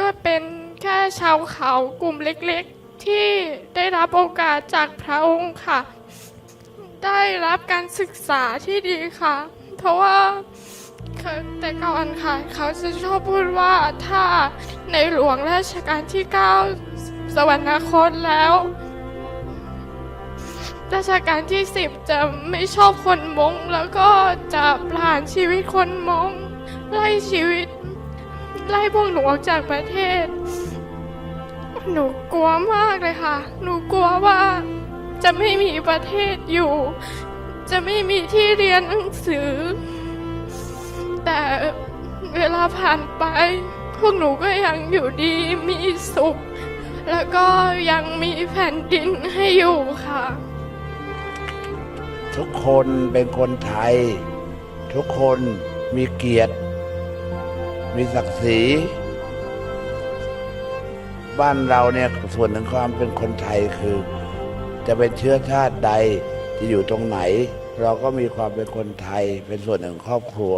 ก็เป็นแค่ชาวเขากลุ่มเล็กๆ ที่ได้รับโอกาสจากพระองค์ค่ะ ได้รับการศึกษาที่ดีค่ะ เพราะว่าแต่ก่อนค่ะ เขาจะชอบพูดว่าถ้าในหลวงราชการที่ 9 สวรรคตแล้ว ราชการที่ 10 จะไม่ชอบคนมง แล้วก็จะประหารชีวิตคนมง ไล่ชีวิต ไล่พวกหนูออกจากประเทศ หนูกลัวมากเลยค่ะ หนูกลัวว่าจะไม่มีประเทศอยู่ จะไม่มีที่เรียนหนังสือ แต่เวลาผ่านไป พวกหนูก็ยังอยู่ดีมีสุข แล้วก็ยังมีแผ่นดินให้อยู่ค่ะ ทุกคนเป็นคนไทย ทุกคนมีเกียรติ มีศักดิ์ศรี บ้านเราเนี่ยส่วนหนึ่งความเป็นคนไทยคือ จะเป็นเชื้อชาติใดจะอยู่ตรงไหน เราก็มีความเป็นคนไทยเป็นส่วนหนึ่งของครอบครัว